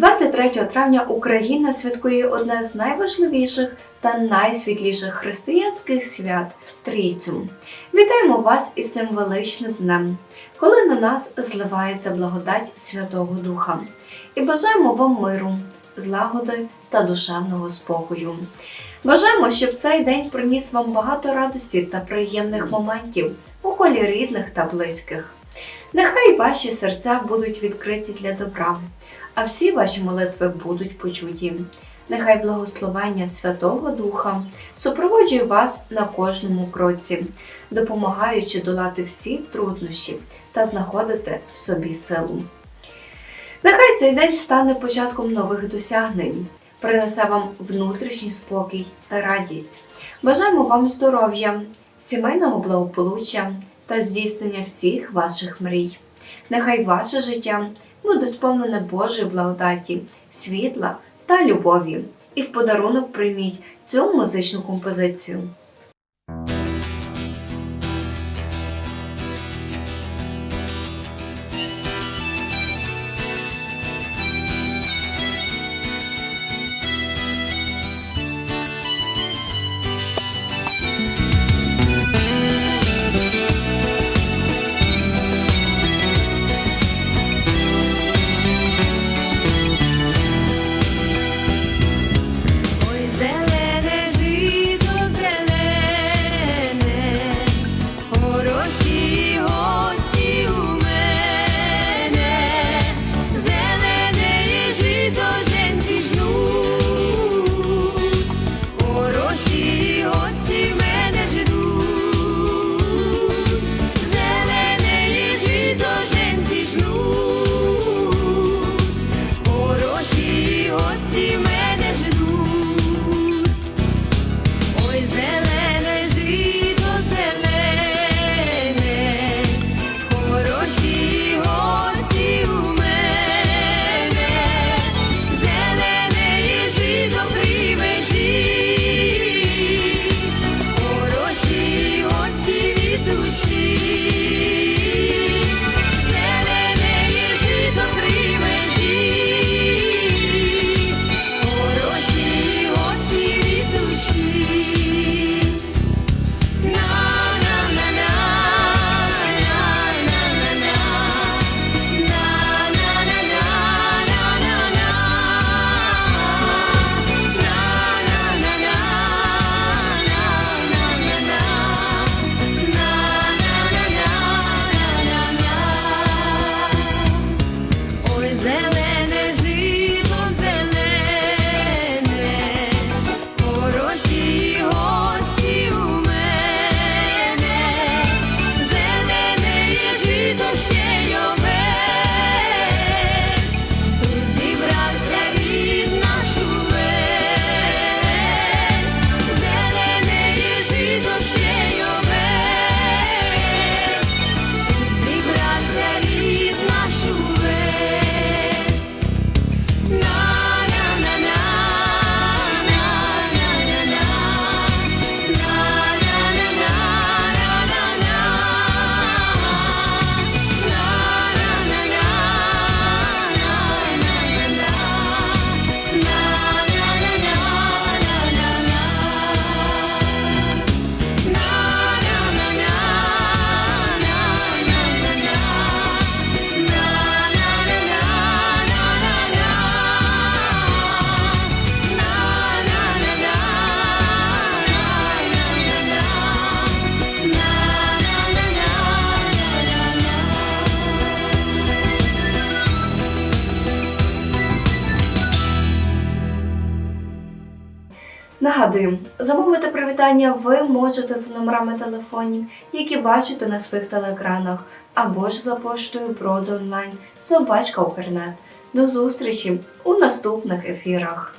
3 травня Україна святкує одне з найважливіших та найсвітліших християнських свят Трійцю. Вітаємо вас із цим величним днем, коли на нас зливається благодать Святого Духа, і бажаємо вам миру, злагоди та душевного спокою. Бажаємо, щоб цей день приніс вам багато радості та приємних моментів у колі рідних та близьких. Нехай ваші серця будуть відкриті для добра, а всі ваші молитви будуть почуті. Нехай благословення Святого Духа супроводжує вас на кожному кроці, допомагаючи долати всі труднощі та знаходити в собі силу. Нехай цей день стане початком нових досягнень, принесе вам внутрішній спокій та радість. Бажаємо вам здоров'я, сімейного благополуччя та здійснення всіх ваших мрій. Нехай ваше життя буде сповнене Божої благодаті, світла та любові. І в подарунок прийміть цю музичну композицію. See. and Нагадую, замовити привітання ви можете за номерами телефонів, які бачите на своїх телеекранах, або ж за поштою Проdo онлайн Собачка Укрнет. До зустрічі у наступних ефірах.